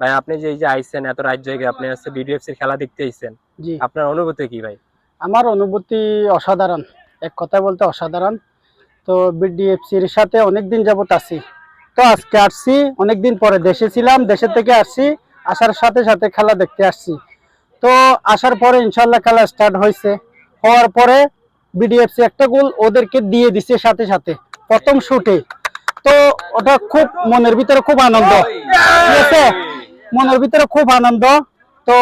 ভাই আপনি যে এই যে আইছেন এত রাত জায়গায় আপনি হচ্ছে বিডিএফসির খেলা দেখতে আইছেন আপনার অনুভূতি কি ভাই? আমার অনুভূতি অসাধারণ। এক কথা বলতে অসাধারণ। তো বিডিএফসির সাথে অনেকদিন যাবত আছি। তো আজকে আসছি অনেকদিন পরে দেশে ছিলাম দেশের থেকে আসছি আসার সাথে সাথে খেলা দেখতে আসছি। তো আসার পরে ইনশাল্লাহ খেলা স্টার্ট হয়েছে হওয়ার পরে বিডিএফসি একটা গোল ওদেরকে দিয়ে দিছে সাথে সাথে প্রথম শুটে তো ওটা খুব মনের ভিতরে খুব আনন্দ। ঠিক আছে? মনের ভিতরে খুব আনন্দ। তো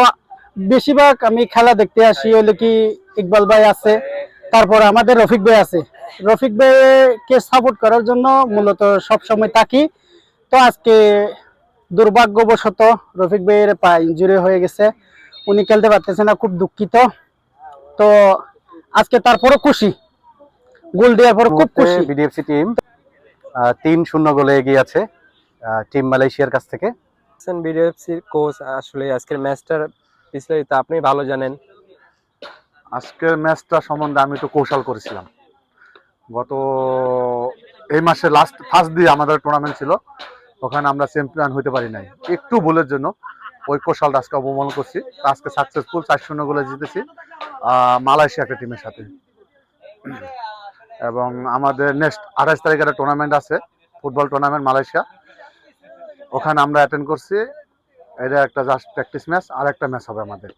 বেশিরভাগ আমি খেলা দেখতে আসি হলে কি ইকবাল ভাই আছে তারপর আমাদের রফিক ভাই আছে। রফিক ভাইকে সাপোর্ট করার জন্য মূলত সব সময় থাকি। তো আজকে দুর্ভাগ্যবশত রফিক ভাইয়ের পা ইঞ্জুরি হয়ে গেছে। উনি খেলতে পারতেছে না খুব দুঃখিত। তো আজকে তারপরও খুশি। গোল দেওয়ার পর খুব খুশি। বিডিএফসি টিম তিন শূন্য গোলে এগিয়ে আছে টিম মালয়েশিয়ার কাছ থেকে। বিডিএফসির কোচ আসলে আজকের ম্যাচটার বিস্তারিত আপনি ভালো জানেন। আজকের ম্যাচটা সম্বন্ধে আমি একটু কৌশল করেছিলাম। গত এই মাসে লাস্ট ফার্স্ট দিয়ে আমাদের টুর্নামেন্ট ছিল, ওখানে আমরা চ্যাম্পিয়ন হতে পারি নাই। একটু ভুলের জন্য ওই কৌশলটা আজকে অবমান করছি। আজকে সাকসেসফুল চার শূন্য গোলে জিতেছি মালয়েশিয়া একটা টিমের সাথে। এবং আমাদের নেক্সট আঠাশ তারিখে একটা টুর্নামেন্ট আছে ফুটবল টুর্নামেন্ট মালয়েশিয়া। ওখানে আমরা অ্যাটেন্ড করছি। এটা একটা জাস্ট প্র্যাকটিস ম্যাচ আর একটা ম্যাচ হবে আমাদের।